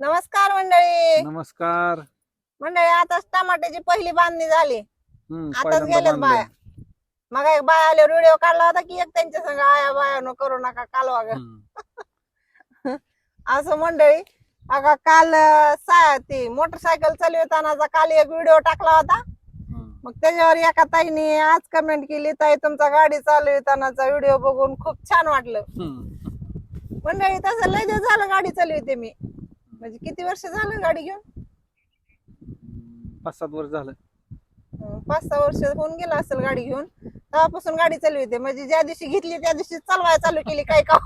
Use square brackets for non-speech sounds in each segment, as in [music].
नमस्कार मंडळी नमस्कार मंडळी आता टमाट्याची पहिली बांधणी झाली हम्म, आताच पहिल्यांदा गेल्यात बांधलंय. बाया मग एक बाय आल्यावर व्हिडिओ काढला होता की एक त्यांच्या संग आया बाया नो करू नका कालवा ग हम्म. [laughs] असं मंडळी अगा काल अं, सा ती मोटरसायकल चालवतानाचा काल एक व्हिडिओ टाकला होता हम्म. मग त्याच्यावर एका ताईने आज कमेंट केली ताई तुमचा गाडी चालवतानाचा व्हिडिओ बघून खूप छान वाटलं हम्म. मंडळी तसं लय दिवस झालं गाडी चालवते मी म्हणजे किती वर्ष झालं गाडी घेऊन? पाच सात वर्ष झालं. अं, पाच सहा वर्ष होऊन गेला असेल गाडी घेऊन. तेव्हापासून गाडी चालवते. म्हणजे ज्या दिवशी घेतली त्या दिवशी चालवायला चालू केली. काय का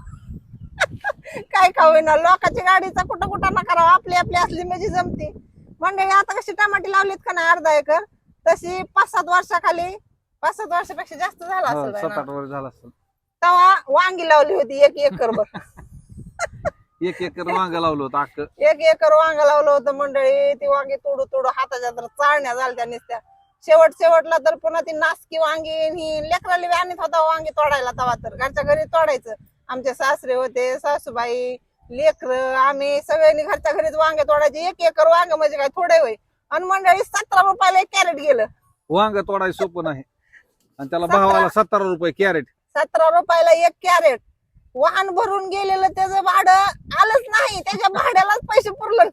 [laughs] काय का होईना लोकांची गाडीचा कुठं कुठं ना करावं आपली आपली असली म्हणजे जमते. मंडळी आता कशी टमाटी लावलीत का ना अर्धा एकर? तशी पाच सात वर्षाखाली पाच सात वर्षापेक्षा जास्त झाला हो, असेल बाई सात ना. आठ वर्ष झालं असेल. तेव्हा वांगी लावली होती एक एकर भर. [laughs] एक एकर वांग लावलं होतं अख्ख एक एकर वांग लावलं होतं मंडळी. ती वांगी तोडू तोडू हाताच्या तर चाळण्या झाल्या त्या नुसत्या. शेवट शेवटला तर पुन्हा ती नासकी वांगी ही लेकराली आणत होता वांगी तोडायला तवा तर. घरच्या घरी तोडायचं. आमचे सासरे होते सासूबाई लेकर आम्ही सगळ्यांनी घरच्या घरीच वांगे तोडायचे. एक एकर वांग म्हणजे काय? थोडे होय. आणि मंडळी सतरा रुपयाला एक कॅरेट गेलं. वांग तोडाय सोपं नाही. आणि त्याला सतरा- भावाला सत्तर रुपये कॅरेट. सतरा रुपयाला एक कॅरेट. वाहन भरून गेलेलं त्याचं भाडं आलंच नाही. त्याच्या भाड्यालाच पैसे पुरलं.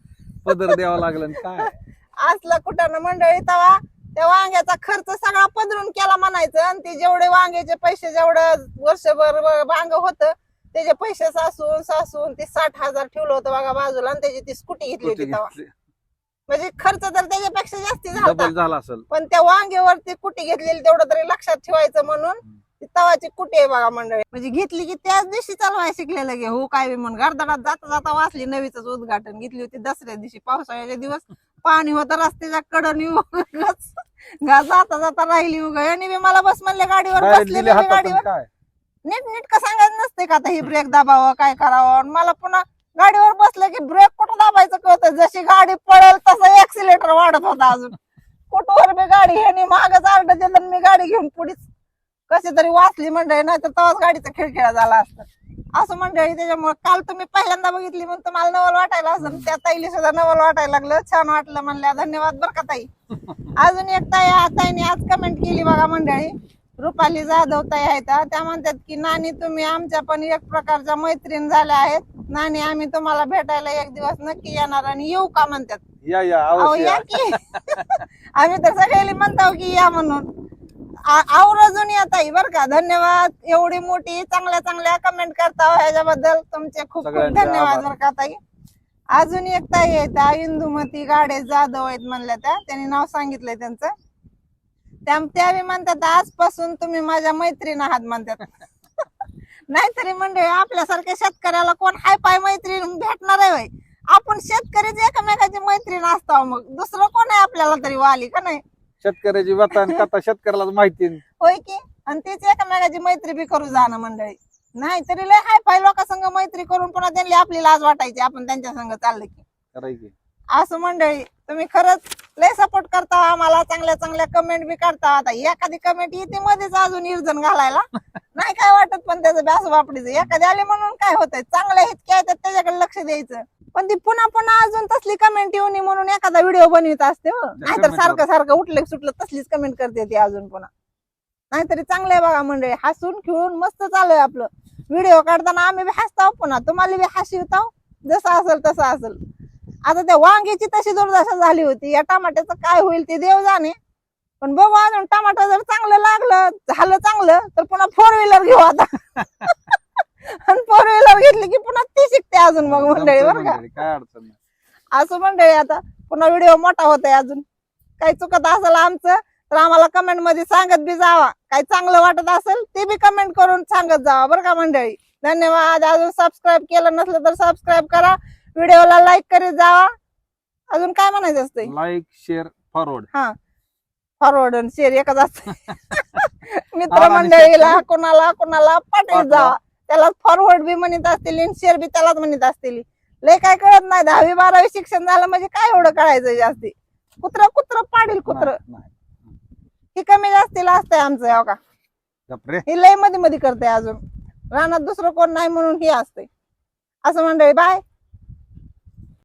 पदर द्यावा लागलं आणि काय? असलं कुठं ना मंडळी तवा त्या वांग्याचा खर्च सगळा पदरून केला म्हणायचं. आणि ते जेवढे वांग्याचे पैसे जेवढं वर्षभर वांग होतं त्याचे पैसे सासून सासून ते साठ हजार ठेवलं होतं बघा बाजूला. आणि त्याची ती स्कूटी घेतली होती तेव्हा म्हणजे खर्च तर त्याच्यापेक्षा जास्ती झाला डबल झाला असेल. पण त्या वांगेवरती कुटी घेतलेली तेवढं तरी लक्षात ठेवायचं म्हणून तवाची कुटी आहे बघा मंडळी? म्हणजे घेतली की त्याच दिवशी चालवाय शिकलेलं गे हो काय बी म्हणून गर्दडात जाता जाता वाचली नवीच उद्घाटन घेतली होती दसऱ्या दिवशी पावसाळ्याच्या दिवस. पाणी होतं रस्त्याच्या कडनी जाता जाता राहिली उगा. आणि बी मला बस म्हणले गाडीवर बसले मी गाडीवर. नीट नीट का सांगायचं नसते का आता ही ब्रेक दाबावं काय करावं? मला पुन्हा गाडीवर बसलं की ब्रेक कुठं दाबायचं कळतं जशी गाडी पळेल तसं एक्सिलेटर वाढत होता अजून. कुठवर मी गाडी ह्यानी मागच आरड दिलं मी गाडी घेऊन पुढीच कशी तरी वाचली मंडळी नाही तर तेव्हाच गाडीचा खिळखिळा झाला असतं. असं मंडळी त्याच्यामुळे काल तुम्ही पहिल्यांदा बघितली म्हणून तुम्हाला नवल वाटायला असं. त्या ताईली सुद्धा नवल वाटायला लागलं. छान वाटलं म्हणल्या धन्यवाद बरं का ताई. अजून एक ताई ताईने आज कमेंट केली बघा मंडळी. रुपाली जाधव ताई आहेत. त्या म्हणतात की नानी तुम्ही आमच्या पण एक प्रकारच्या मैत्रीण झाल्या आहेत. नानी आम्ही तुम्हाला भेटायला एक दिवस नक्की येणार आणि येऊ का? म्हणतात. या या अहो अवश्य. या या. की. [laughs] आम्ही तर सगळ्यांनी म्हणतो की या म्हणून. आवर्जून या ताई बर का. धन्यवाद. एवढी मोठी चांगल्या चांगल्या कमेंट करता हो ह्याच्याबद्दल. तुमचे खूप खूप सगळ्यांचे धन्यवाद आभार. बर का ताई. अजून एक ताई आहे त्या इंदुमती गाडे जाधव आहेत म्हणल्या त्या. त्यांनी नाव सांगितलंय त्यांचं. त्या त्या बी म्हणतात आजपासून तुम्ही माझ्या मैत्रीण आहात म्हणतात. [laughs] नाहीतरी मंडळी आपल्यासारख्या शेतकऱ्याला कोण हाय पाय मैत्रीण भेटणार आहे होय. आपण शेतकरीच एकमेकाची मैत्रीण असतो मग. दुसरं कोण आहे आपल्याला तरी वाली का नाही? शेतकऱ्याची व्यथा आणि कथा शेतकऱ्याला माहिती. होय की? आणि तीच एकमेकाची मैत्री बी करू जाणं मंडळी. नाही तरी लय हाय फाय लोकांसंग मैत्री करून पुन्हा त्यांनी आपली लाज वाटायची आपण त्यांच्या संग चाललं की. करायची असं मंडळी तुम्ही खरंच लय सपोर्ट करता आम्हाला चांगल्या चांगल्या कमेंट बी करता आता एखादी कमेंट येते मध्येच अजून इर्जन घालायला. नाही काय वाटत पण त्याचं ब्यास वापडीचं एखादी आले म्हणून काय होतंय? चांगल्या इतक्या येतात त्याच्याकडे लक्ष द्यायचं. पण ती पुन्हा पुन्हा अजून तसली कमेंट येऊन म्हणून एखादा व्हिडिओ बनवित असते हो. नाहीतर सारखं सारखं उठलं सुटलं तसलीच कमेंट करते ती अजून पुन्हा. नाहीतरी चांगलं बघा मंडळी हसून खेळून मस्त चालू आहे आपलं. व्हिडिओ काढताना आम्ही बी हसताव पुन्हा. तुम्हाला बी हसवताव. जसं असेल तसं असेल. आता त्या वांग्याची तशी दुर्दशा झाली होती. या टमाट्याचं काय होईल ते देव जाणे. पण बघू अजून टमाटर जर चांगलं लागलं झालं चांगलं तर पुन्हा फोर व्हीलर घेऊ आता. [laughs] आणि फोर व्हीलर घेतली की पुन्हा ती शिकते अजून मग मंडळी जमतंय बरं का? मंडळी, काय अडचण नाही. असं मंडळी आता पुन्हा व्हिडिओ मोठा होत आहे अजून. काही चुकत असेल आमचं तर आम्हाला कमेंटमध्ये सांगत बी जावा. काही चांगलं वाटत असेल ते बी कमेंट करून सांगत जावा बरं का मंडळी? धन्यवाद. अजून सबस्क्राईब केलं नसलं तर सबस्क्राईब करा. व्हिडिओला लाईक करीत जावा. अजून काय म्हणायचं असतंय? लाईक शेअर फॉरवर्ड हा. फॉरवर्ड आणि शेअर एकच असत [laughs] मित्रमंडळीला कोणाला कोणाला पाठवत पाठवा. जावा. त्याला फॉरवर्ड बी म्हणत असतील आणि शेअर बी त्यालाच म्हणत असतील. लय काय कळत नाही. दहावी बारावी शिक्षण झालं म्हणजे काय एवढं कळायचं जास्ती? कुत्र कुत्र पाडील कुत्र. ही कमी जास्तीला असतंय आमचं हो का? ही लयमध्ये मध्ये करते अजून. रानात दुसरं कोण नाही म्हणून ही असते. असं मंडळी बाय